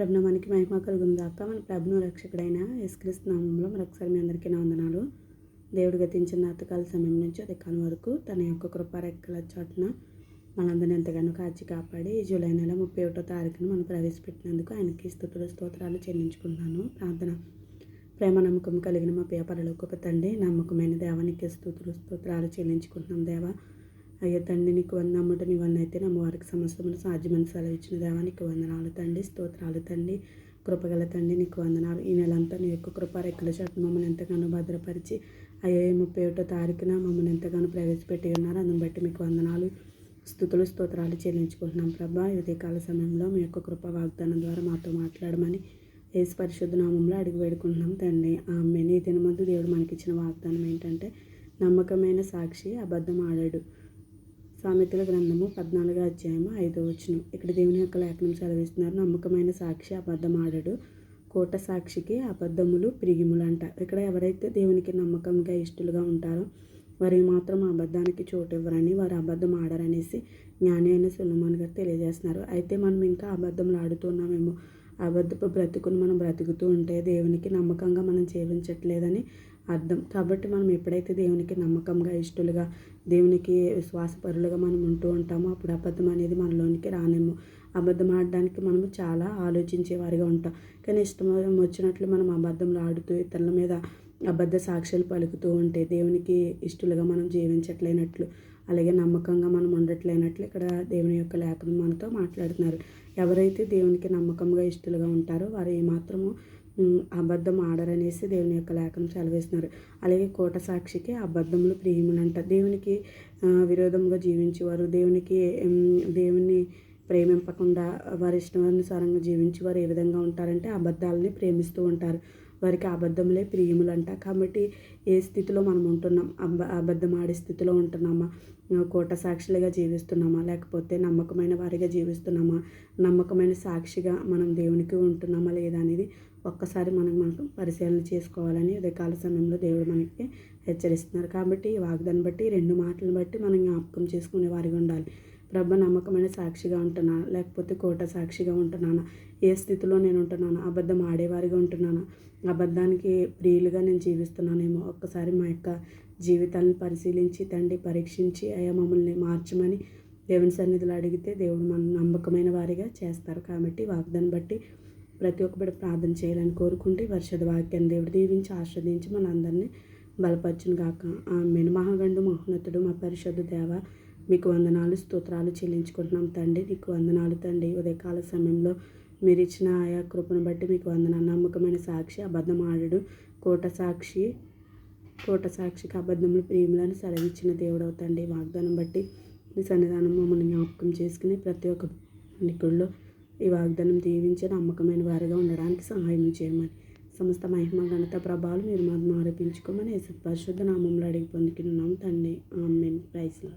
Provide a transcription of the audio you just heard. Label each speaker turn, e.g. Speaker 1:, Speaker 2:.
Speaker 1: ప్రభునామానికి మహిమ కలుగును గాక మన ప్రభును రక్షకుడైన యేసుక్రీస్తు నామంలో మరొకసారి మీ అందరికీ నా వందనాలు. దేవుడు గతించిన నాతకాల సమయం నుంచి అది అధికాలం వరకు తన యొక్క కృపారెక్కల చోటున మనందరిని ఎంతగానో కాచి కాపాడి జూలై నెల ముప్పై ఒకటో తారీఖున మనం ప్రవేశపెట్టినందుకు ఆయనకి స్థుతులు స్తోత్రాలు చెల్లించుకుంటున్నాను. ప్రార్థన ప్రేమ నమ్మకం కలిగిన మా పేపరలోకి తండ్రి నమ్మకమైన దేవానికి స్థుతులు స్తోత్రాలు చెల్లించుకుంటున్నాం దేవా. అయ్యో తండ్రి నీకు వందమ్మట నీ వల్ల అయితే నమ్మవారికి సమస్తమును సాధ్యమని సెలవు ఇచ్చిన దేవానికి వందనాలు తండ్రి స్తోత్రాలు తండ్రి. కృపగల తండ్రి నీకు వందనాలు. ఈ నెలంతా నీ యొక్క కృప రెక్కల చోట మమ్మల్ని ఎంతగానో భద్రపరిచి అయ్యో ముప్పై ఒకటో తారీఖున మమ్మల్ని ఎంతగానో ప్రవేశపెట్టి ఉన్నారు. అందుని బట్టి మీకు వందనాలు స్థుతులు స్తోత్రాలు చెల్లించుకుంటున్నాం ప్రభా. ఉదయకాల సమయంలో మీ యొక్క కృప వాగ్దానం ద్వారా మాతో మాట్లాడమని ఏసు పరిశుద్ధ నామంలో అడిగి వేడుకుంటున్నాం తండ్రి. ఆమె నీ దినమందు దేవుడు మనకిచ్చిన వాగ్దానం ఏంటంటే నమ్మకమైన సాక్షి అబద్ధం ఆడాడు. సామెతల గ్రంథము పద్నాలుగో అధ్యాయము ఐదో వచనం. ఇక్కడ దేవుని యొక్క లేఖనం సెలవిస్తున్నారు. నమ్మకమైన సాక్షి అబద్ధం ఆడడు కోట సాక్షికి అబద్ధములు ప్రిగిములు అంట ఇక్కడ ఎవరైతే దేవునికి నమ్మకంగా ఇష్టలుగా ఉంటారో వారి మాత్రం అబద్ధానికి చోటు ఇవ్వరని వారు అబద్ధం ఆడరనేసి జ్ఞాని అయిన సులమాన్ గారు తెలియజేస్తున్నారు. అయితే మనం ఇంకా అబద్ధంలు ఆడుతున్నామేమో అబద్ధపు బ్రతుకును మనం బ్రతుకుతూ ఉంటే దేవునికి నమ్మకంగా మనం జీవించట్లేదని అర్థం. కాబట్టి మనం ఎప్పుడైతే దేవునికి నమ్మకంగా ఇష్టలుగా దేవునికి విశ్వాసపరులుగా మనం ఉంటూ ఉంటామో అప్పుడు అబద్ధం అనేది మనలోనికి రానేమో అబద్ధం ఆడడానికి మనము చాలా ఆలోచించేవారిగా ఉంటాం. కానీ ఇష్టం వచ్చినట్లు మనం అబద్ధంలో ఆడుతూ ఇతరుల మీద అబద్ధ సాక్ష్యాలు పలుకుతూ ఉంటే దేవునికి ఇష్టలుగా మనం జీవించట్లేనట్లు అలాగే నమ్మకంగా మనం ఉండట్లేనట్లు ఇక్కడ దేవుని యొక్క లేఖనం మనతో మాట్లాడుతున్నారు. ఎవరైతే దేవునికి నమ్మకంగా ఇష్టలుగా ఉంటారో వారు ఏమాత్రము అబద్ధం ఆడరనేసి దేవుని యొక్క లేఖనం చదివేస్తున్నారు. అలాగే కోట సాక్షికి అబద్ధములు ప్రియములంట దేవునికి విరోధంగా జీవించేవారు దేవునికి దేవుని ప్రేమింపకుండా వారి ఇష్టానుసారంగా జీవించి వారు ఏ విధంగా ఉంటారంటే అబద్ధాలని ప్రేమిస్తూ ఉంటారు. వారికి అబద్ధములే ప్రియములంట కాబట్టి ఏ స్థితిలో మనం ఉంటున్నాం? అబ అబద్ధం ఆడే స్థితిలో ఉంటున్నామా? కోట సాక్షులుగా జీవిస్తున్నామా? లేకపోతే నమ్మకమైన వారిగా జీవిస్తున్నామా? నమ్మకమైన సాక్షిగా మనం దేవునికి ఉంటున్నామా లేదా అనేది ఒక్కసారి మనం మనం పరిశీలన చేసుకోవాలని ఉదయకాల సమయంలో దేవుడు మనకి హెచ్చరిస్తున్నారు. కాబట్టి ఈ వాగ్దాన్ని బట్టి రెండు మాటలను బట్టి మనం జ్ఞాపకం చేసుకునే వారిగా ఉండాలి. ప్రభ నమ్మకమైన సాక్షిగా ఉంటున్నాను లేకపోతే కోట సాక్షిగా ఉంటున్నాను? ఏ స్థితిలో నేను ఉంటున్నాను? అబద్ధం ఆడేవారిగా ఉంటున్నాను? అబద్ధానికి ప్రియులుగా నేను జీవిస్తున్నానేమో? ఒక్కసారి మా యొక్క జీవితాలను పరిశీలించి తండ్రి పరీక్షించి అయ్యా మమ్మల్ని మార్చమని దేవుని సన్నిధిలో అడిగితే దేవుడు మన నమ్మకమైన వారిగా చేస్తారు. కాబట్టి వాగ్దాన్ని బట్టి ప్రతి ఒక్కటి ప్రార్థన చేయాలని కోరుకుంటే వర్షద వాక్యాన్ని దేవుడు దీవించి ఆస్వాదించి మనందరినీ బలపరచును కాక ఆమెను. మహాగండు మహోన్నతుడు మా పరిశుద్ధ దేవ మీకు వందనాలు స్తోత్రాలు చెల్లించుకుంటున్నాం తండ్రి. నీకు వందనాలు తండ్రి. ఉదయకాల సమయంలో మీరు ఇచ్చిన ఆయా కృపను బట్టి మీకు వందన నమ్మకమైన సాక్షి అబద్ధం ఆడడు. కోట సాక్షి కోట సాక్షికి అబద్ధములు ప్రేమలను సెలవిచ్చిన దేవుడు అవుతండి వాగ్దానం బట్టి మీ సన్నిధానం మమ్మల్ని జ్ఞాపకం చేసుకుని ప్రతి ఒక్క నికుల్లో ఈ వాగ్దానం దీవించి నమ్మకమైన వారిగా ఉండడానికి సహాయం చేయమని సమస్త మహిమ ఘనత ప్రభావాలు మీరు మాకు ఆరోపించుకోమని పరిశుద్ధ నామంలో అడిగి పొందుకున్నాం తండ్రి. ఆమెన్. ప్రైస్లో